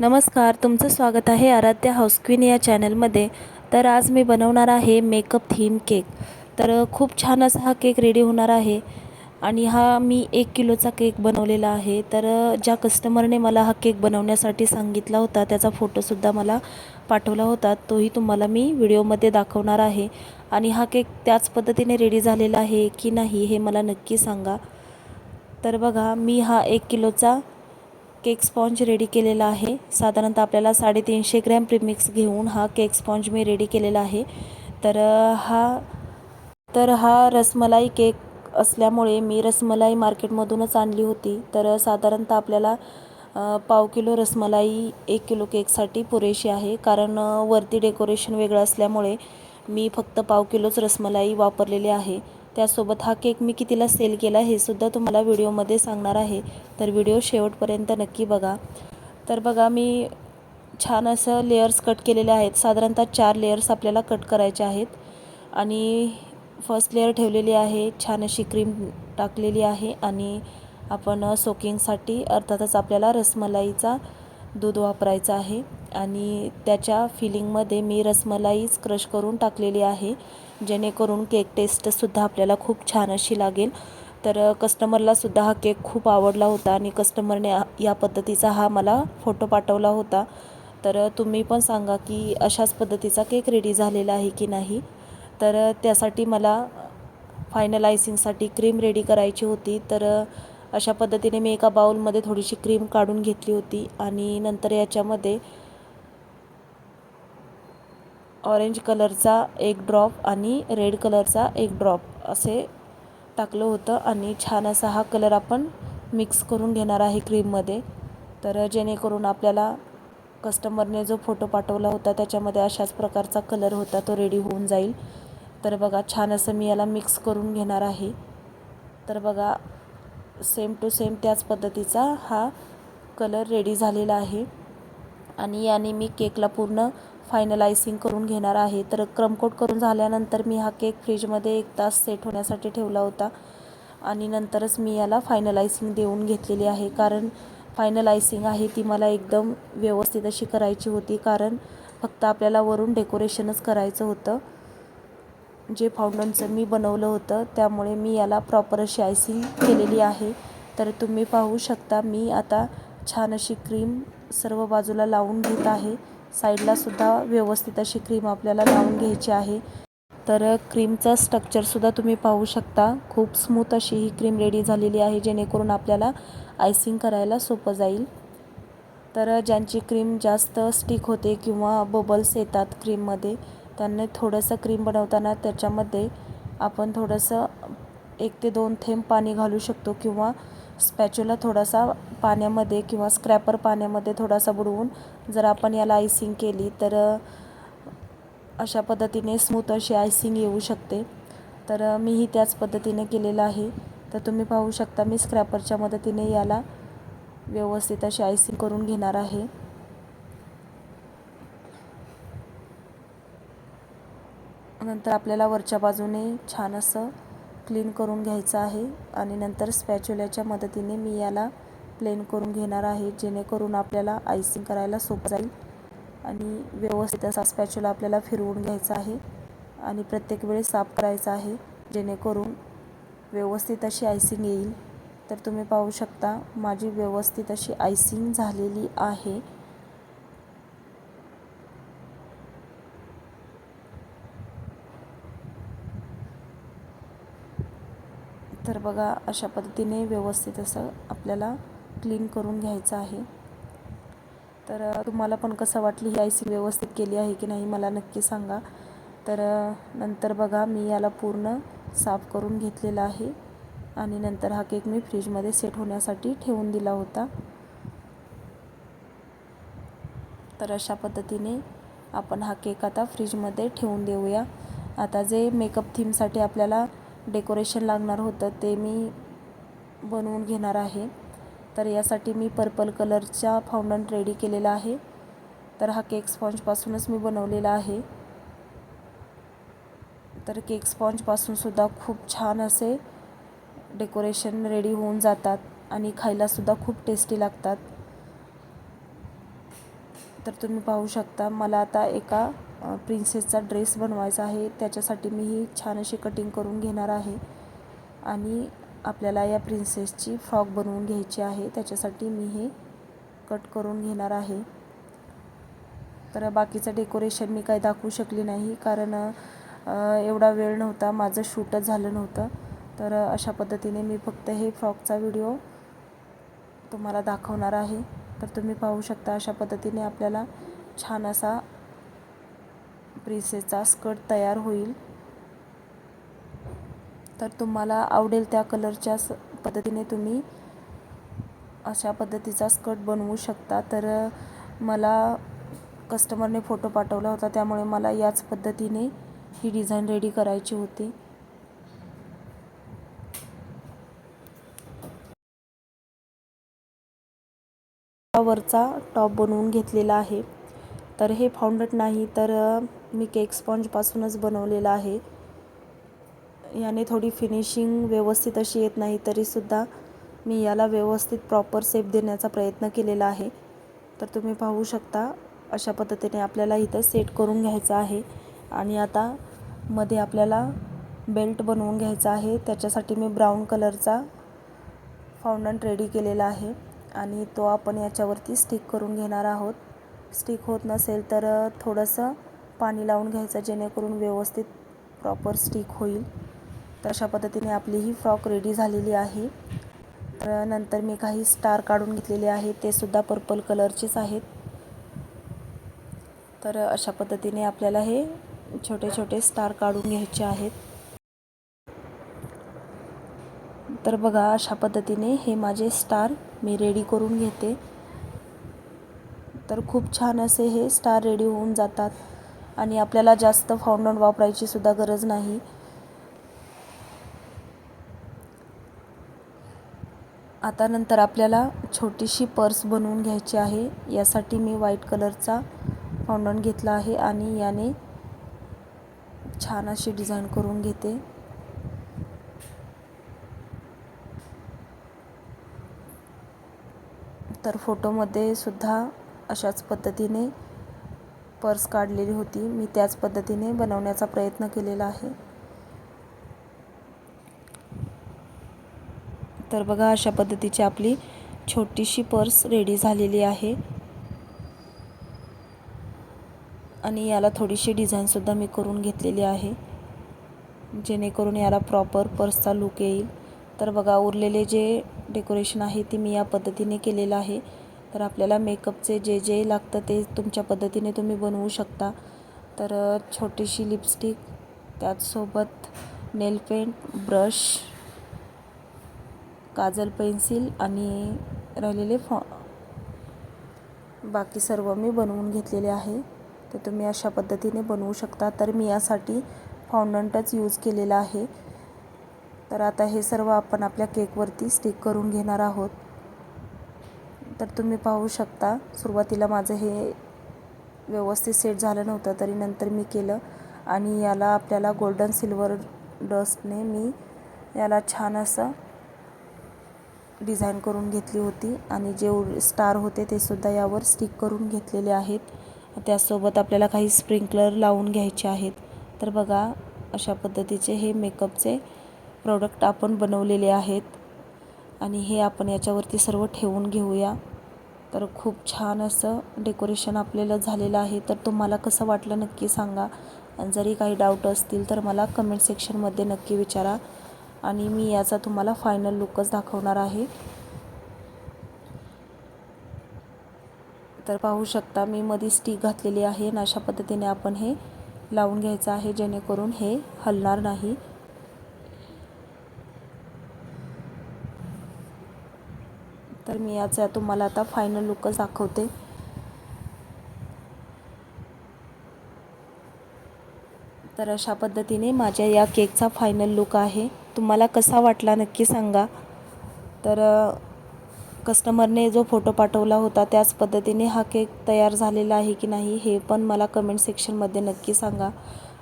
नमस्कार तुमचं स्वागत आहे आराध्या हाऊस क्वीन या चॅनलमध्ये. तर आज मी बनवणार आहे मेकअप थीम केक. तर खूप छान असा हा केक रेडी होणार आहे आणि हा मी एक किलोचा केक बनवलेला आहे. तर ज्या कस्टमरने मला हा केक बनवण्यासाठी सांगितला होता त्याचा फोटोसुद्धा मला पाठवला होता. तोही तुम्हाला मी व्हिडिओमध्ये दाखवणार आहे. आणि हा केक त्याच पद्धतीने रेडी झालेला आहे की नाही हे मला नक्की सांगा. तर बघा मी हा एक किलोचा केक स्पॉन्ज रेडी केलेला आहे. साधारणतः आपल्याला साडेतीनशे ग्रॅम प्रीमिक्स घेऊन हा केक स्पॉन्ज मी रेडी केलेला आहे. तर हा तर हा रसमलाई केक असल्यामुळे मी रसमलाई मार्केटमधूनच आणली होती. तर साधारणतः आपल्याला पाव किलो रसमलाई एक किलो केकसाठी पुरेशी आहे. कारण वरती डेकोरेशन वेगळं असल्यामुळे मी फक्त पाव किलोच रसमलाई वापरलेली आहे. त्यासोबत हा केक मी कितीला सेल केला हे सुद्धा तुम्हाला व्हिडिओमध्ये सांगणार आहे. तर व्हिडिओ शेवटपर्यंत नक्की बघा. तर बघा मी छान असं लेयर्स कट केलेले आहेत. साधारणतः चार लेयर्स आपल्याला कट करायचे आहेत. आणि फर्स्ट लेअर ठेवलेली आहे छान अशी क्रीम टाकलेली आहे. आणि आपण सोकिंगसाठी अर्थातच आपल्याला रसमलाईचा दूध वापरायचं आहे आणि त्याच्या फिलिंगमध्ये मी रसमलाईच क्रश करून टाकलेली आहे जेणेकरून केक टेस्टसुद्धा आपल्याला खूप छान अशी लागेल. तर कस्टमरलासुद्धा हा केक खूप आवडला होता आणि कस्टमरने या पद्धतीचा हा मला फोटो पाठवला होता. तर तुम्ही पण सांगा की अशाच पद्धतीचा केक रेडी झालेला आहे की नाही? तर त्यासाठी मला फायनलायसिंगसाठी क्रीम रेडी करायची होती. तर अशा पद्धतीने मी एका बाउलमध्ये थोडीशी क्रीम काढून घेतली होती आणि नंतर याच्यामध्ये ऑरेंज कलरचा एक ड्रॉप आणि रेड कलरचा एक ड्रॉप असे टाकलं होतं आणि छान असा हा कलर आपण मिक्स करून घेणार आहे क्रीममध्ये. तर जेणेकरून आपल्याला कस्टमरने जो फोटो पाठवला होता त्याच्यामध्ये अशाच प्रकारचा कलर होता तो रेडी होऊन जाईल. तर बघा छान असं मी याला मिक्स करून घेणार आहे. तर बघा सेम टू सेम त्याच पद्धतीचा हा कलर रेडी झालेला आहे. आणि याने मी केकला पूर्ण फायनलायसिंग करून घेणार आहे. तर क्रमकोट करून झाल्यानंतर मी हा केक फ्रीजमध्ये एक तास सेट होण्यासाठी ठेवला होता. आणि नंतरच मी याला फायनलायसिंग देऊन घेतलेली आहे. कारण फायनलायसिंग आहे ती मला एकदम व्यवस्थित अशी करायची होती. कारण फक्त आपल्याला वरून डेकोरेशनच करायचं होतं. जे फाउंडनचं मी बनवलं होतं त्यामुळे मी याला प्रॉपर अशी आयसिंग केलेली आहे. तर तुम्ही पाहू शकता मी आता छान अशी क्रीम सर्व बाजूला लावून घेत आहे. साईडलासुद्धा व्यवस्थित अशी क्रीम आपल्याला लावून घ्यायची आहे. तर क्रीमचा स्ट्रक्चरसुद्धा तुम्ही पाहू शकता. खूप स्मूथ अशी ही क्रीम रेडी झालेली आहे जेणेकरून आपल्याला आयसिंग करायला सोपं जाईल. तर ज्यांची क्रीम जास्त स्टिक होते किंवा बबल्स येतात क्रीममध्ये त्यांनी थोडंसं क्रीम बनवताना त्याच्यामध्ये आपण थोडंसं एक ते दोन थेंब पाणी घालू शकतो किंवा स्पॅच्युला थोडासा पाण्यामध्ये किंवा स्क्रॅपर पाण्यामध्ये थोडासा बुडवून जर आपण याला आयसिंग केली तर अशा पद्धतीने स्मूथ अशी आयसिंग येऊ शकते. तर मीही त्याच पद्धतीने केलेलं आहे. तर तुम्ही पाहू शकता मी स्क्रॅपरच्या मदतीने याला व्यवस्थित अशी आयसिंग करून घेणार आहे. नंतर आपल्याला वरच्या बाजूने छान असं क्लीन करून घ्यायचं आहे आणि नंतर स्पॅच्युल्याच्या मदतीने मी याला प्लेन करून घेणार आहे जेणेकरून आपल्याला आयसिंग करायला सोपं जाईल. आणि व्यवस्थित असा स्पॅच्युला आपल्याला फिरवून घ्यायचा आहे आणि प्रत्येक वेळेस साफ करायचा आहे जेणेकरून व्यवस्थित अशी आयसिंग येईल. तर तुम्ही पाहू शकता माझी व्यवस्थित अशी आयसिंग झालेली आहे तर बघा अशा पद्धतीने व्यवस्थित असं आपल्याला क्लीन करून घ्यायचं आहे. तर तुम्हाला पण कसं वाटली ही आयसी व्यवस्थित केली आहे की नाही मला नक्की सांगा. तर नंतर बघा मी याला पूर्ण साफ करून घेतलेला आहे आणि नंतर हा केक मी फ्रीजमध्ये सेट होण्यासाठी ठेवून दिला होता. तर अशा पद्धतीने आपण हा केक आता फ्रीजमध्ये ठेवून देऊया. आता जे मेकअप थीमसाठी आपल्याला डेकोरेशन लागणार होतं ते मी बनवून घेणार आहे. तर यासाठी मी पर्पल कलरचा फाउंडंट रेडी केलेला आहे. तर हा केक स्पॉन्जपासूनच मी बनवलेला आहे. तर केक स्पॉन्जपासूनसुद्धा खूप छान असे डेकोरेशन रेडी होऊन जातात आणि खायलासुद्धा खूप टेस्टी लागतात. तर तुम्ही पाहू शकता मला आता एका प्रिन्सेसचा ड्रेस बनवायचा आहे. त्याच्यासाठी मी ही छान अशी कटिंग करून घेणार आहे. आणि आपल्याला या प्रिन्सेसची फ्रॉक बनवून घ्यायची आहे. त्याच्यासाठी मी हे कट करून घेणार आहे. तर बाकीचं डेकोरेशन मी काही दाखवू शकली नाही. कारण एवढा वेळ नव्हता. माझं शूटच झालं नव्हतं. तर अशा पद्धतीने मी फक्त हे फ्रॉकचा व्हिडिओ तुम्हाला दाखवणार आहे. तर तुम्ही पाहू शकता अशा पद्धतीने आपल्याला छान असा प्रिसेचा स्कर्ट तयार होईल. तर तुम्हाला आवडेल त्या कलरच्या स पद्धतीने तुम्ही अशा पद्धतीचा स्कर्ट बनवू शकता. तर मला कस्टमरने फोटो पाठवला होता त्यामुळे मला याच पद्धतीने ही डिझाईन रेडी करायची होती. वरचा टॉप बनवून घेतलेला आहे. तर हे फाउंडट नाही तर मी केक स्पॉन्जपासूनच बनवलेलं आहे. याने थोडी फिनिशिंग व्यवस्थित अशी येत नाही तरीसुद्धा मी याला व्यवस्थित प्रॉपर सेप देण्याचा प्रयत्न केलेला आहे. तर तुम्ही पाहू शकता अशा पद्धतीने आपल्याला इथं सेट करून घ्यायचं आहे. आणि आता मध्ये आपल्याला बेल्ट बनवून घ्यायचा आहे. त्याच्यासाठी मी ब्राऊन कलरचा फाउंडंट रेडी केलेला आहे. आणि तो आपण याच्यावरती स्टिक करून घेणार आहोत. स्टिक होत नसेल तर थोडंसं पाणी लावून घ्यायचं जेणेकरून व्यवस्थित प्रॉपर स्टिक होईल. तर अशा पद्धतीने आपली ही फ्रॉक रेडी झालेली आहे. तर नंतर मी काही स्टार काढून घेतलेले आहेत. ते सुद्धा पर्पल कलरचेच आहेत. तर अशा पद्धतीने आपल्याला हे छोटे छोटे स्टार काढून घ्यायचे आहेत. तर बघा अशा पद्धतीने हे माझे स्टार मी रेडी करून घेते. तर खूप छान असे हे स्टार रेडी होऊन जातात. आणि आपल्याला जास्त फाउंडन वापरायची सुद्धा गरज नाही. आता नंतर आपल्याला छोटीशी पर्स बनवून घ्यायची आहे. यासाठी मी व्हाईट कलरचा फाउंडन घेतला आहे आणि याने छान अशी डिझाईन करून घेते. तर फोटोमध्ये सुद्धा अशाच पद्धतीने पर्स काढलेली होती. मी त्याच पद्धतीने बनवण्याचा प्रयत्न केलेला आहे. तर बघा अशा पद्धतीची आपली छोटीशी पर्स रेडी झालेली आहे. आणि याला थोडीशी डिझाईनसुद्धा मी करून घेतलेली आहे. जेणेकरून याला प्रॉपर पर्सचा लुक येईल. तर बघा उरलेले जे डेकोरेशन आहे ते मी या पद्धतीने केलेलं आहे. तर आपल्याला मेकअपचे जे जे लागतं ते तुमच्या पद्धतीने तुम्ही बनवू शकता. तर छोटीशी लिपस्टिक त्याचसोबत nail paint brush kajal pencil आणि राहिलेले फॉ बाकी सर्व मी बनवून घेतलेले आहे. तर तुम्ही अशा पद्धतीने बनवू शकता. तर मी यासाठी फाउंडंटच यूज केलेला आहे. तर आता हे सर्व आपण आपल्या केकवरती स्टिक करून घेणार आहोत. तर तुम्ही पाहू शकता. सुरुवातीला माझं हे व्यवस्थित सेट झालं नव्हतं तरी नंतर मी केलं. आणि याला आपल्याला गोल्डन सिल्वर डस्टने मी याला छान असं डिझाईन करून घेतली होती. आणि जे स्टार होते ते सुद्धा यावर स्टिक करून घेतलेले आहेत. त्यासोबत आपल्याला काही स्प्रिंकलर लावून घ्यायचे आहेत. तर बघा अशा पद्धतीचे हे मेकअपचे प्रोडक्ट आपण बनवलेले आहेत. आणि हे आपण याच्यावरती सर्व ठेवून घेऊया. तर खूप छान असं डेकोरेशन आपल्याला झालेलं आहे. तर तुम्हाला कसं वाटलं नक्की सांगा. आणि जरी काही डाऊट असतील तर मला कमेंट सेक्शनमध्ये नक्की विचारा. आणि मी याचा तुम्हाला फायनल लुकच दाखवणार आहे. तर पाहू शकता मी मध्ये स्टिक घातलेली आहे आणि अशा पद्धतीने आपण हे लावून घ्यायचं आहे जेणेकरून हे हलणार नाही. तर मी याचा तुम्हाला आता फायनल लुकच दाखवते. तर अशा पद्धतीने माझ्या या केकचा फायनल लुक आहे. तुम्हाला कसा वाटला नक्की सांगा. तर कस्टमरने जो फोटो पाठवला होता त्याच पद्धतीने हा केक तयार झालेला आहे की नाही हे पण मला कमेंट सेक्शनमध्ये नक्की सांगा.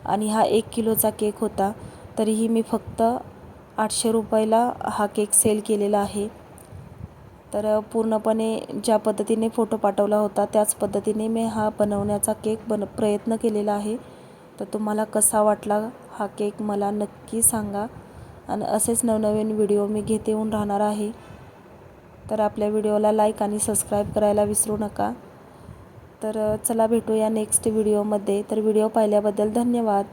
आणि हा एक किलोचा केक होता तरीही मी फक्त आठशे रुपयाला हा केक सेल केलेला आहे. तर पूर्णपणे ज्या पद्धतीने फोटो पाठवला होता त्याच पद्धतीने मी हा बनवण्याचा केक बन प्रयत्न केलेला आहे. तर तुम्हाला कसा वाटला हा केक मला नक्की सांगा. आणि असेच नवनवीन व्हिडिओ मी घेते येऊन राहणार आहे. तर आपल्या व्हिडिओला लाईक आणि सबस्क्राईब करायला विसरू नका. तर चला भेटूया नेक्स्ट व्हिडिओमध्ये. तर व्हिडिओ पाहिल्याबद्दल धन्यवाद.